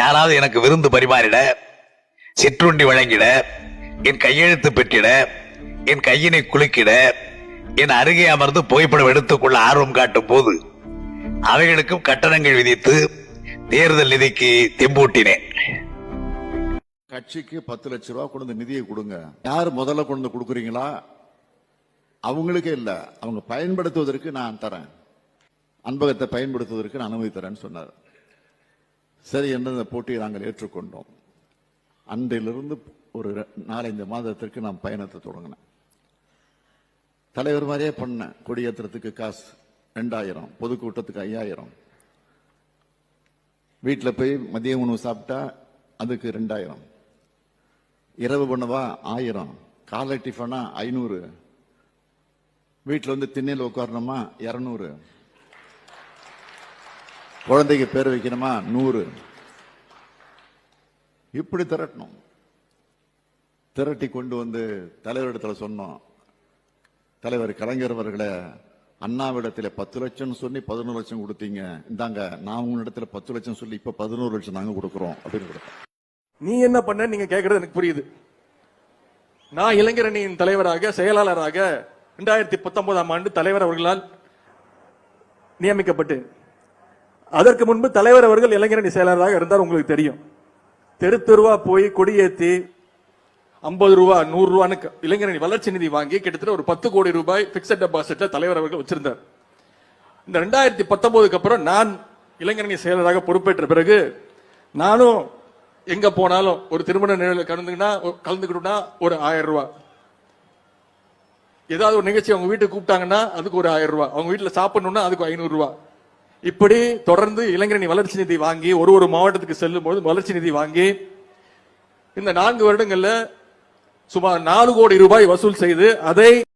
யாராவது எனக்கு விருந்து பரிமாறிட சிற்றுண்டி வழங்கிட என் கையெழுத்து பெற்றிட என் கையினை குலுக்கிட என் அருகே அமர்ந்து புகைப்படம் எடுத்துக்கொள்ள ஆர்வம் காட்டும் போது அவைகளுக்கும் கட்டணங்கள் விதித்து தேர்தல் நிதிக்கு தெம்பூட்டினேன். கட்சிக்கு பத்து லட்ச ரூபா கொண்டு நிதியை கொடுங்க. யார் முதல்ல கொண்டு கொடுக்குறீங்களா? அவங்களுக்கே இல்லை. அவங்க பயன்படுத்துவதற்கு நான் தரேன். அன்பகத்தை பயன்படுத்துவதற்கு நான் அனுமதி தரேன்னு சொன்னார். சரி என்று அந்த போட்டியை நாங்கள் ஏற்றுக்கொண்டோம். அன்றிலிருந்து ஒரு நாலஞ்சு மாதத்திற்கு நான் பயணத்தை தொடங்கினேன் தலைவர் மாதிரியே பண்ணேன் கொடியேற்றத்துக்கு காசு ரெண்டாயிரம் பொதுக்கூட்டத்துக்கு ஐயாயிரம். வீட்டில் போய் மதிய உணவு சாப்பிட்டா அதுக்கு ரெண்டாயிரம். இரவு பண்ணவா ஆயிரம். காலை டிஃபனா ஐநூறு. வீட்டில் வந்து திண்ணையில் உட்காரணுமா இரநூறு. குழந்தைக்கு பேர் வைக்கணுமா? நூறு. இப்படி திரட்டணும். திரட்டி கொண்டு வந்து தலைவரிடத்தில் சொன்னோம். தலைவர் கலைஞர் அவர்களை அண்ணாவிடத்தில் பத்து லட்சம் சொல்லி பதினோரு லட்சம் கொடுத்தீங்க. இந்தாங்க நான் உங்களிடத்தில் பத்து லட்சம் சொல்லி இப்ப பதினோரு லட்சம் நாங்க கொடுக்குறோம் அப்படின்னு கொடுத்தோம். நீ என்ன பண்ண? நீங்க கேட்கறது எனக்கு புரியுது. நான் இளைஞரணியின் தலைவராக செயலாளராக இரண்டாயிரத்தி பத்தொன்பதாம் ஆண்டு தலைவர் அவர்களால் நியமிக்கப்பட்டு அதற்கு முன்பு தலைவர் அவர்கள் இளைஞரணி செயலாளராக இருந்தார் உங்களுக்கு தெரியும். தெரு தெருவா போய் கொடியேற்றி ஐம்பது ரூபா நூறு ரூபான்னு க- இளைஞரணி வளர்ச்சி நிதி வாங்கி கிட்டத்தட்ட ஒரு பத்து கோடி ரூபாய் பிக்சட் டெபாசிட்ல தலைவர் அவர்கள் வச்சிருந்தார். இந்த ரெண்டாயிரத்தி பத்தொன்பதுக்கு அப்புறம் நான் இளைஞரணி செயலராக பொறுப்பேற்ற பிறகு நானும் எங்க போனாலும் ஒரு திருமண நிகழ்வு கலந்துக்கிட்டா கலந்துக்கிட்டோம்னா ஒரு ஆயிரம் ரூபாய் ஏதாவது ஒரு நிகழ்ச்சி அவங்க வீட்டுக்கு கூப்பிட்டாங்கன்னா அதுக்கு ஒரு ஆயிரம் ரூபாய் அவங்க வீட்டில் சாப்பிடணும்னா அதுக்கு ஐநூறு ரூபாய் இப்படி தொடர்ந்து இளைஞரணி வளர்ச்சி நிதி வாங்கி ஒரு ஒரு மாவட்டத்துக்கு செல்லும் போது வளர்ச்சி நிதி வாங்கி இந்த நான்கு வருடங்கள்ல சுமார் நாலு கோடி ரூபாய் வசூல் செய்து அதை